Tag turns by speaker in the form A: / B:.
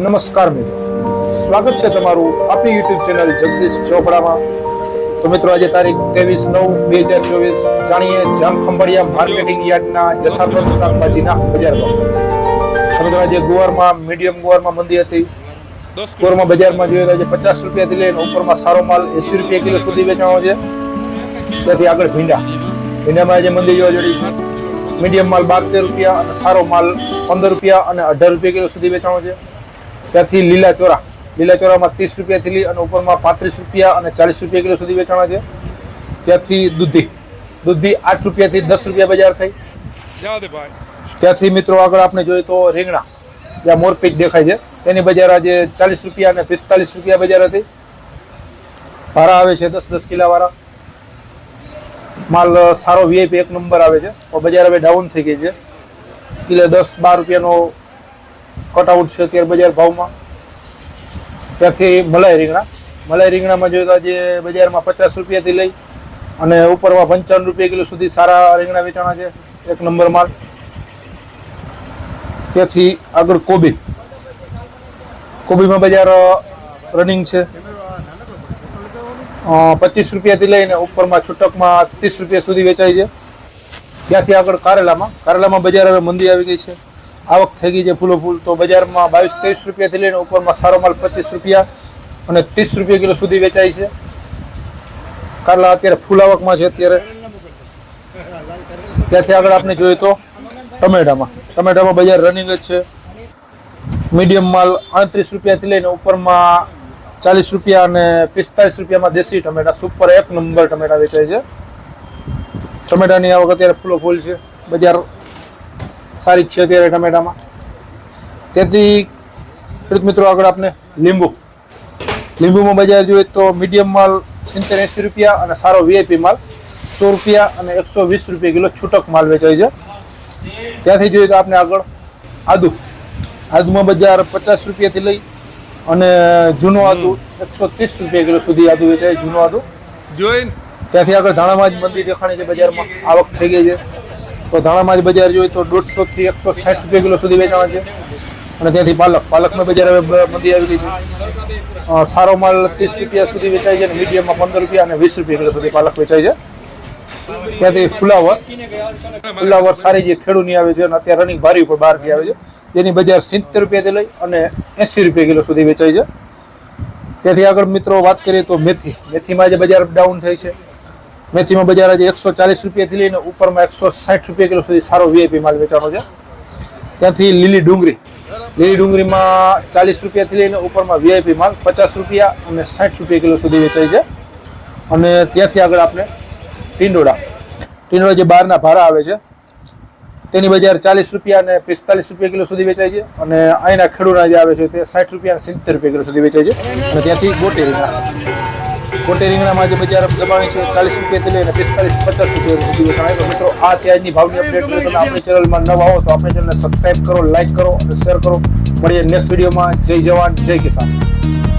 A: નમસ્કાર મિત્રો. સ્વાગત છે તમારું આપણી યુટ્યુબ ચેનલ જગદીશ ચોપડામાં. તો મિત્રો, આજે તારીખ ત્રેવીસ નવ બે હજાર ચોવીસ, જાણીએ જામ ખંભાળિયા માર્કેટિંગ યાર્ડના જથ્થાબંધ શાકભાજીના બજાર ભાવ મિત્રો, આજે ગુવારમાં, મીડિયમ ગુવારમાં મંદી હતી. ગુવારમાં બજારમાં જોઈએ તો આજે પચાસ રૂપિયાથી લઈને ઉપરમાં સારો માલ એસી રૂપિયા કિલો સુધી વેચાણો છે. ત્યાંથી આગળ ભીંડા. ભીંડામાં આજે મંદી જોવા જડી છે. મીડિયમ માલ બાર રૂપિયા અને સારો માલ પંદર રૂપિયા અને અઢાર રૂપિયા કિલો સુધી વેચાણો છે. ત્યાંથી લીલા ચોરા. લીલા ચોરામાં ત્રીસ રૂપિયાથી લઈ અને ઉપરમાં પાંત્રીસ રૂપિયા અને ચાલીસ રૂપિયા કિલો સુધી વેચાણા છે. ત્યાંથી દૂધી. દૂધી આઠ રૂપિયાથી દસ રૂપિયા બજાર થઈ. ત્યાંથી મિત્રો આગળ આપણે જોઈએ તો રીંગણા. જ્યાં મોરપીચ દેખાય છે. તેની બજાર આજે ચાલીસ રૂપિયા અને પિસ્તાલીસ રૂપિયા બજાર હતી. ભાડા આવે છે દસ દસ કિલાવાળા. માલ સારો વીઆઈપી એક નંબર આવે છે. બજાર હવે ડાઉન થઈ ગઈ છે. કિલો દસ બાર રૂપિયાનો કટઆઉટ છે અત્યારે બજાર ભાવમાં. ત્યાંથી મલાઈ રીંગણા. મલાઈ રીંગણામાં જોઈએ તો આજે બજારમાં પચાસ રૂપિયાથી લઈ અને ઉપરમાં પંચાવન રૂપિયા કિલો સુધી સારા રીંગણા વેચાણા છે. એક નંબર માલ. ત્યાંથી આગળ કોબી. કોબીમાં બજાર રનિંગ છે. પચીસ રૂપિયાથી લઈને ઉપરમાં છૂટકમાં ત્રીસ રૂપિયા સુધી વેચાય છે. ત્યાંથી આગળ કારેલામાં. કારેલામાં બજાર હવે મંદી આવી ગઈ છે. આવક થઈ ગઈ છે ફૂલો ફૂલ, તો બજારમાં બાવીસ ત્રીસ રૂપિયાથી લઈને ઉપરમાં સારો માલ પચીસ રૂપિયા અને ત્રીસ રૂપિયા કિલો સુધી વેચાય છે. કારલા અત્યારે ફૂલ આવકમાં છે અત્યારે. ત્યાંથી આગળ આપણે જોઈએ તો ટમેટામાં. ટમેટામાં બજાર રનિંગ જ છે. મીડિયમ માલ આડત્રીસ રૂપિયાથી લઈને ઉપરમાં ચાલીસ રૂપિયા અને પિસ્તાલીસ રૂપિયામાં દેશી ટમેટા સુપર એક નંબર ટમેટા વેચાય છે. ટમેટાની આવક અત્યારે ફૂલો ફૂલ છે. બજાર સારી છે અત્યારે ટમેટામાં. તેથી ખેડૂત મિત્રો આગળ આપણે લીંબુ. લીંબુમાં બજાર જોઈએ તો મીડિયમ માલ સિત્તેર એંસી રૂપિયા અને સારો વીઆઈપી માલ સો રૂપિયા અને એકસો વીસ રૂપિયા કિલો છૂટક માલ વેચાય છે. ત્યાંથી જોઈએ તો આપણે આગળ આદુ. આદુમાં બજાર પચાસ રૂપિયાથી લઈ અને જૂનો આદુ એકસો ત્રીસ રૂપિયા કિલો સુધી આદુ વેચાય જૂનો આદુ.
B: જોઈને
A: ત્યાંથી આગળ ધાણામાં જ મંદી દેખાણી છે બજારમાં. આવક થઈ ગઈ છે. તો ધાણામાં જ બજાર જોઈએ તો દોઢસો થી એકસો સાઠ રૂપિયા કિલો સુધી વેચાણ છે. અને ત્યાંથી પાલક, પાલકનો બજાર હવે મંદી આવી ગઈ છે. સારો માલ ત્રીસ રૂપિયા સુધી વેચાય છે અને મીડિયમમાં પંદર રૂપિયા અને વીસ રૂપિયા કિલો સુધી પાલક વેચાય છે. ત્યાંથી ફુલાવર ફુલાવર સારી જે ખેડૂની આવે છે અને અત્યારે રનિંગ ભારી ઉપર બહારથી આવે છે. જેની બજાર સિત્તેર રૂપિયાથી લઈ અને એંસી રૂપિયા કિલો સુધી વેચાય છે. ત્યાંથી આગળ મિત્રો વાત કરીએ તો મેથી. મેથીમાં આજે બજાર ડાઉન થઈ છે. મેથીમાં બજાર આજે એકસો ચાલીસ રૂપિયાથી લઈને ઉપરમાં એકસો સાઠ રૂપિયા કિલો સુધી સારો વીઆઈપી માલ વેચાણો છે. ત્યાંથી લીલી ડુંગળી. લીલી ડુંગળીમાં ચાલીસ રૂપિયાથી લઈને ઉપરમાં વીઆઈપી માલ પચાસ રૂપિયા અને સાઠ રૂપિયા કિલો સુધી વેચાય છે. અને ત્યાંથી આગળ આપણે ટીંડોળા. ટીંડોળા જે બહારના ભાડા આવે છે, તેની બજાર ચાલીસ રૂપિયા અને પિસ્તાલીસ રૂપિયા કિલો સુધી વેચાય છે. અને અહીંના ખેડૂતના જે આવે છે તે સાઠ રૂપિયા અને સિત્તેર રૂપિયા કિલો સુધી વેચાય છે. અને ત્યાંથી ગોટી રીંગણા રીંગણામાં આજે બજાર દબાણી છે, ચાલીસ રૂપિયાથી લઈને પિસ્તાલીસ, પચાસ રૂપિયા સુધી વેચાય તો મિત્રો, આ ત્યાજની ભાવની અપડેટ તમે આપણી ચેનલમાં નવા આવો તો આપણી ચેનલને સબસ્ક્રાઈબ કરો લાઈક કરો અને શેર કરો. મળીએ નેક્સ્ટ વિડીયોમાં જય જવાન, જય કિસાન.